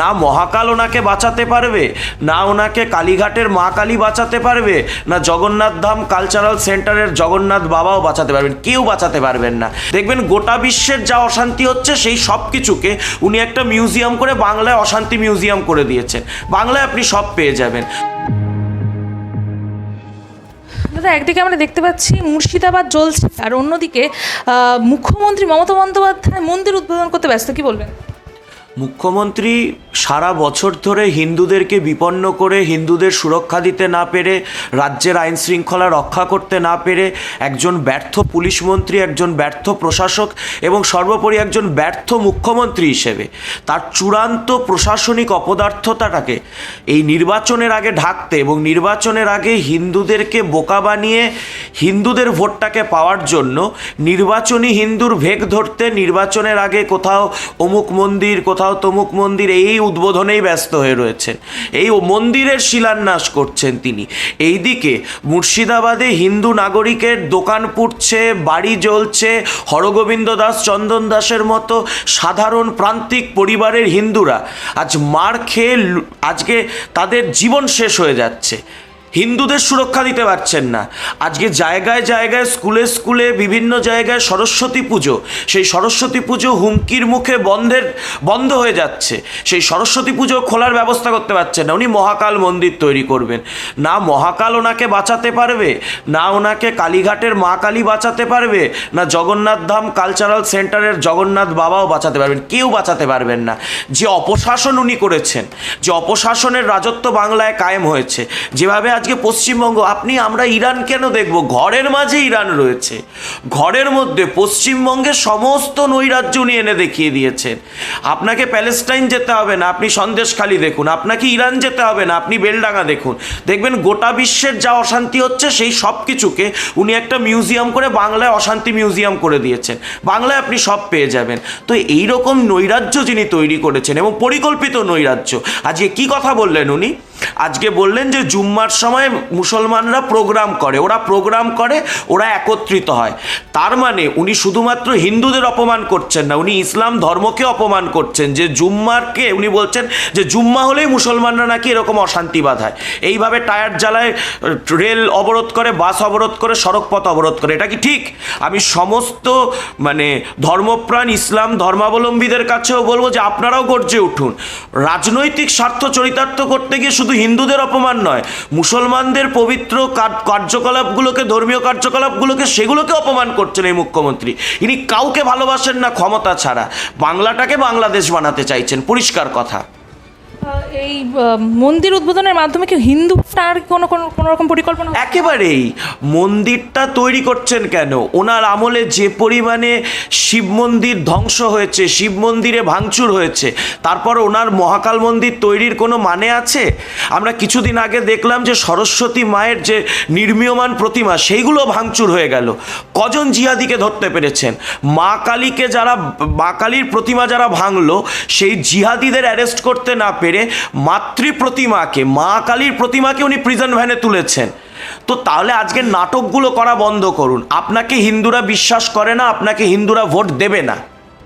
না মহাকাল ওনাকে বাঁচাতে পারবে, না ওনাকে কালীঘাটের মা কালী বাঁচাতে পারবে, না জগন্নাথ ধাম কালচারাল সেন্টারের জগন্নাথ বাবাও বাঁচাতে পারবেন, কেউ বাঁচাতে পারবেন না। দেখবেন গোটা বিশ্বের যা অশান্তি হচ্ছে সেই সব কিছুকে উনি একটা মিউজিয়াম করে বাংলায় অশান্তি মিউজিয়াম করে দিয়েছেন বাংলায় আপনি সব পেয়ে যাবেন। দাদা, একদিকে আমরা দেখতে পাচ্ছি মুর্শিদাবাদ জ্বলছে, আর অন্যদিকে মুখ্যমন্ত্রী মমতা বন্দ্যোপাধ্যায় মন্দির উদ্বোধন করতে ব্যস্ত, কি বলবেন? মুখ্যমন্ত্রী সারা বছর ধরে হিন্দুদেরকে বিপন্ন করে হিন্দুদের সুরক্ষা দিতে না পেরে, রাজ্যের আইন শৃঙ্খলা রক্ষা করতে না পেরে একজন ব্যর্থ পুলিশ মন্ত্রী, একজন ব্যর্থ প্রশাসক এবং সর্বোপরি একজন ব্যর্থ মুখ্যমন্ত্রী হিসেবে তার চূড়ান্ত প্রশাসনিক অপদার্থতাটাকে এই নির্বাচনের আগে ঢাকতে এবং নির্বাচনের আগে হিন্দুদেরকে বোকা বানিয়ে হিন্দুদের ভোটটাকে পাওয়ার জন্য নির্বাচনী হিন্দুর ভেগ ধরতে, নির্বাচনের আগে কোথাও অমুক মন্দির, কোথাও তমুক মন্দির এই উদ্বোধনেই ব্যস্ত হয়ে রয়েছেন এই মন্দিরের শিলান্যাস করছেন তিনি। এইদিকে মুর্শিদাবাদে হিন্দু নাগরিকের দোকান পুড়ছে, বাড়ি জ্বলছে, হরগোবিন্দ দাস, চন্দন দাসের মতো সাধারণ প্রান্তিক পরিবারের হিন্দুরা আজ মার খেয়ে আজকে তাদের জীবন শেষ হয়ে যাচ্ছে। হিন্দুদের সুরক্ষা দিতে পারছেন না। আজকে জায়গায় জায়গায়, স্কুলে স্কুলে, বিভিন্ন জায়গায় সরস্বতী পুজো। সেই সরস্বতী পুজো হুমকির মুখে বন্ধের, বন্ধ হয়ে যাচ্ছে। সেই সরস্বতী পুজো খোলার ব্যবস্থা করতে পারছেন না। উনি মহাকাল মন্দির তৈরি করবেন। না মহাকাল ওনাকে বাঁচাতে পারবে, না ওনাকে কালীঘাটের মা কালী বাঁচাতে পারবে, না জগন্নাথ ধাম কালচারাল সেন্টারের জগন্নাথ বাবাও বাঁচাতে পারবেন। কেউ বাঁচাতে পারবেন না। যে অপশাসন উনি করেছেন, যে অপশাসনের রাজত্ব বাংলায় কায়েম হয়েছে, যেভাবে আজকে পশ্চিমবঙ্গ, আপনি, আমরা ইরান কেন দেখব? ঘরের মাঝে ইরান রয়েছে। ঘরের মধ্যে পশ্চিমবঙ্গের সমস্ত নৈরাজ্য উনি এনে দেখিয়ে দিয়েছেন। আপনাকে প্যালেস্টাইন যেতে হবে না, আপনি সন্দেশখালি দেখুন, আপনাকে ইরান যেতে হবে না, আপনি বেলডাঙ্গা দেখুন। দেখবেন গোটা বিশ্বের যা অশান্তি হচ্ছে, সেই সব কিছুকে উনি একটা মিউজিয়াম করে বাংলায় অশান্তি মিউজিয়াম করে দিয়েছেন। বাংলায় আপনি সব পেয়ে যাবেন। তো এই রকম নৈরাজ্য যিনি তৈরি করেছেন, এবং পরিকল্পিত নৈরাজ্য, আজকে কি কথা বললেন উনি? আজকে বললেন যে জুম্মার সময় মুসলমানরা প্রোগ্রাম করে, ওরা প্রোগ্রাম করে, ওরা একত্রিত হয়। তার মানে উনি শুধুমাত্র হিন্দুদের অপমান করছেন না, উনি ইসলাম ধর্মকে অপমান করছেন। যে জুম্মারকে উনি বলছেন যে জুম্মা হলেই মুসলমানরা নাকি এরকম অশান্তি বাধায়। এইভাবে টায়ার জ্বালায়, রেল অবরোধ করে, বাস অবরোধ করে সড়ক পথ অবরোধ করে। এটা কি ঠিক? আমি সমস্ত মানে ধর্মপ্রাণ ইসলাম ধর্মাবলম্বীদের কাছেও বলব যে আপনারাও গর্জে উঠুন। রাজনৈতিক স্বার্থ চরিতার্থ করতে গিয়ে শুধু হিন্দুদের অপমান নয়, মুসলমানদের পবিত্র কার্যকলাপগুলোকে, ধর্মীয় কার্যকলাপগুলোকে, সেগুলোকে অপমান করছেন এই মুখ্যমন্ত্রী। ইনি কাউকে ভালোবাসেন না ক্ষমতা ছাড়া। বাংলাটাকে বাংলাদেশ বানাতে চাইছেন। পরিষ্কার কথা। এই মন্দির উদ্বোধনের মাধ্যমে কি হিন্দু তার কোনো কোনো কোনো রকম পরিকল্পনা একেবারেই। মন্দিরটা তৈরি করছেন কেন? ওনার আমলে যে পরিমাণে শিব মন্দির ধ্বংস হয়েছে, শিব মন্দিরে ভাঙচুর হয়েছে, তারপর ওনার মহাকাল মন্দির তৈরির কোনো মানে আছে? আমরা কিছুদিন আগে দেখলাম যে সরস্বতী মায়ের যে নির্মীয়মান প্রতিমা, সেইগুলো ভাঙচুর হয়ে গেল। কজন জিহাদিকে ধরতে পেরেছেন? মা কালীকে যারা, মা কালীর প্রতিমা যারা ভাঙলো, সেই জিহাদিদের অ্যারেস্ট করতে না পেরে মাতৃ প্রতিমাকে, মা কালীর প্রতিমাকে উনি প্রিজন ভ্যানে তুলেছেন। তো তাহলে আজকে নাটকগুলো করা বন্ধ করুন। আপনাকে হিন্দুরা বিশ্বাস করে না, আপনাকে হিন্দুরা ভোট দেবে না।